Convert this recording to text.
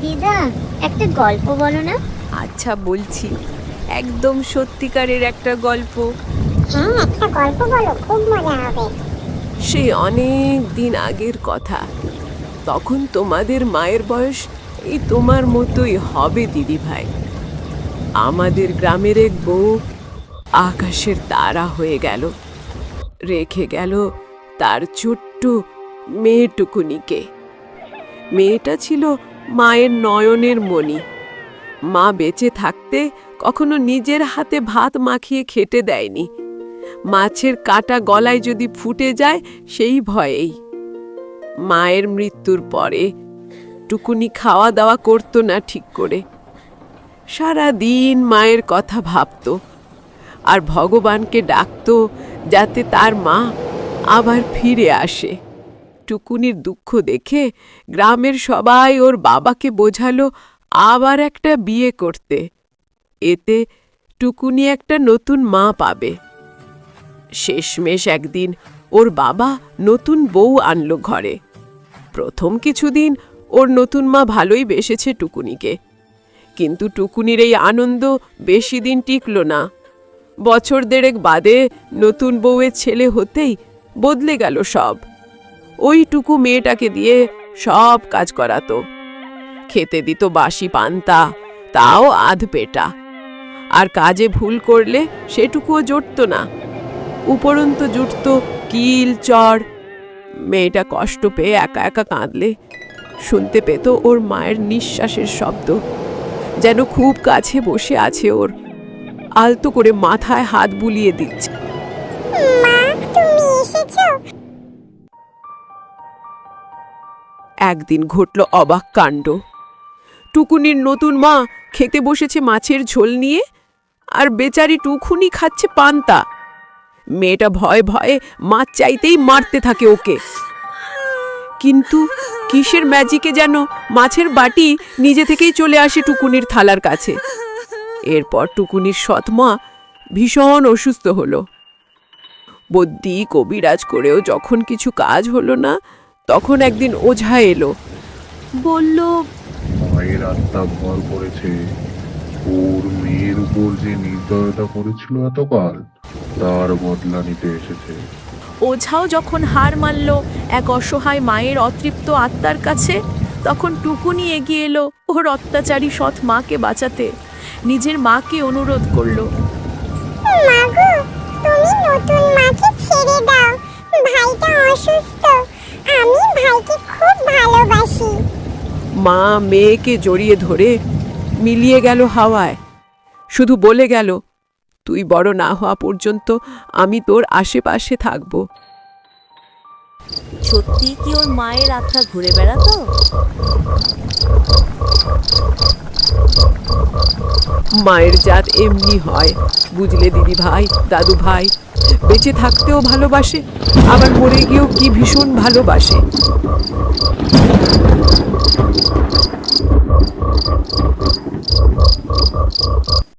দিদা একটা গল্প বলো না। আচ্ছা বলছি। একদম সত্যিকারের একটা গল্প। হ্যাঁ একটা গল্প বলো খুব মজা হবে। সে অনেক দিন আগের কথা। তখন তোমাদের মায়ের বয়স এই তোমার মতোই হবে দিদি ভাই। আমাদের গ্রামের এক বউ আকাশের তারা হয়ে গেল। রেখে গেল তার ছোট্ট মেয়েটুকুনিকে। মেয়েটা ছিল মায়ের নয়নের মণি। মা বেঁচে থাকতে কখনো নিজের হাতে ভাত মাখিয়ে খেতে দেয়নি। মাছের কাটা গলায় যদি ফুটে যায়, সেই ভয়েই। মায়ের মৃত্যুর পরে টুকুনি খাওয়া দাওয়া করতো না ঠিক করে। সারা দিন মায়ের কথা ভাবতো। আর ভগবানকে ডাকতো যাতে তার মা আবার ফিরে আসে। টুকুনির দুঃখ দেখে গ্রামের সবাই ওর বাবাকে বোঝালো আবার একটা বিয়ে করতে। এতে টুকুনি একটা নতুন মা পাবে। শেষমেশ একদিন ওর বাবা নতুন বউ আনলো ঘরে। প্রথম কিছুদিন ওর নতুন মা ভালোই বেসেছে টুকুনিকে। কিন্তু টুকুনির এই আনন্দ বেশি দিন টিকল না। বছর দেড়েক বাদে নতুন বউয়ের ছেলে হতেই বদলে গেল সব। ওইটুকু মেয়েটাকে দিয়ে সব কাজ করাতো। খেতে দিত বাসি পান্তা, তাও আধ পেটা। আর কাজে ভুল করলে সেটুকুও জুটত না। উপরন্ত জুটত কিল চড় মেয়েটা কষ্ট পেয়ে একা একা কাঁদলে। শুনতে পেত ওর মায়ের নিঃশ্বাসের শব্দ। যেন খুব কাছে বসে আছে ওর। আলতো করে মাথায় হাত বুলিয়ে দিচ্ছে। একদিন ঘটল অবাক কাণ্ড। টুকুনির নতুন মা খেতে বসেছে মাছের ঝোল নিয়ে আর বেচারি টুকুনি খাচ্ছে পান্তা। মেয়েটা ভয়ে ভয়ে মাছ চাইতেই মারতে থাকে ওকে। কিন্তু কিসের ম্যাজিকে যেন মাছের বাটি নিজে থেকেই চলে আসে টুকুনির থালার কাছে। এরপর টুকুনির সৎমা ভীষণ অসুস্থ হলো। বদ্যি কবিরাজ করেও যখন কিছু কাজ হলো না তখন একদিন ওঝা এলো। বলল মায়ের আত্মা ভর করেছে। ওর মেয়ের উপর যে নির্দয়তা করেছিল এতকাল তার বদলা নিতে এসেছে। ওঝাও যখন হার মানল এক অসহায় মায়ের অতৃপ্ত আত্মার কাছে তখন টুকুনি এগিয়ে এলো ওর অত্যাচারী সৎ মাকে বাঁচাতে। নিজের মাকে অনুরোধ করল মাগো তুমি নতুন মাকে ছেড়ে দাও। ভাইটা অসুস্থ খুব ভালোবাসি। মা মেয়েকে জড়িয়ে ধরে মিলিয়ে গেল হাওয়ায়। শুধু বলে গেল তুই বড় না হওয়া পর্যন্ত আমি তোর আশেপাশে থাকব। সত্যি কি ওর মায়ের আত্মা ঘুরে বেড়াতো? মায়ের জাত এমনি হয় বুঝলে দিদি ভাই দাদু ভাই বেঁচে থাকতেও ভালোবাসে আবার মরে গিয়েও কি ভীষণ ভালোবাসে।